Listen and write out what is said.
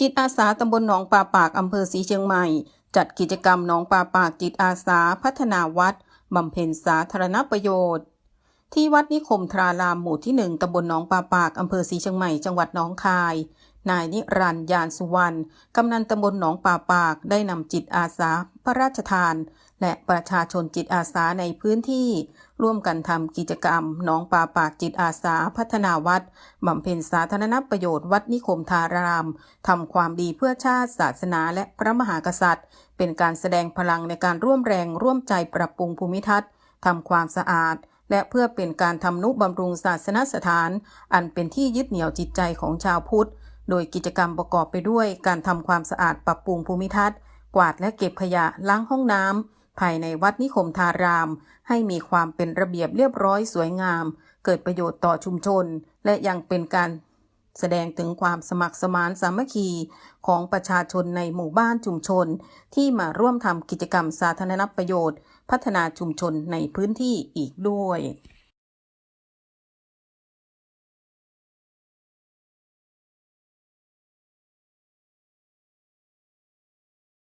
จิตอาสาตำบลหนองปลาปากอำเภอศรีเชียงใหม่ จัดกิจกรรมหนองปลาปากจิตอาสาพัฒนาวัดบำเพ็ญสาธารณประโยชน์ ที่วัดนิคมทรารามหมู่ที่หนึ่งตำบลหนองปลาปากอำเภอศรีเชียงใหม่จังหวัดหนองคาย นายนิรันยานสุวรรณ กำนันตำบลหนองปลาปาก ได้นำจิตอาสา พระราชทาน และประชาชนจิตอาสาในพื้นที่ ร่วมกันทำกิจกรรมหนองปลาปากจิตอาสาพัฒนาวัดบำเพ็ญสาธารณประโยชน์วัดนิคมทารามทำความดีเพื่อชาติศาสนาและพระมหากษัตริย์ เป็นการแสดงพลังในการร่วมแรงร่วมใจปรับปรุงภูมิทัศน์ทำความสะอาดและเพื่อเป็นการทำนุบำรุงศาสนสถาน อันเป็นที่ยึดเหนี่ยวจิตใจของชาวพุทธ โดยกิจกรรมประกอบไปด้วยการทำความสะอาดปรับปรุงภูมิทัศน์ กวาดและเก็บขยะล้างห้องน้ำภายในวัดนิคมทาราม ให้มีความเป็นระเบียบเรียบร้อยสวยงาม เกิดประโยชน์ต่อชุมชน และยังเป็นการแสดงถึงความสมัครสมานสามัคคีของประชาชนในหมู่บ้านชุมชน ที่มาร่วมทำกิจกรรมสาธารณประโยชน์ พัฒนาชุมชนในพื้นที่อีกด้วย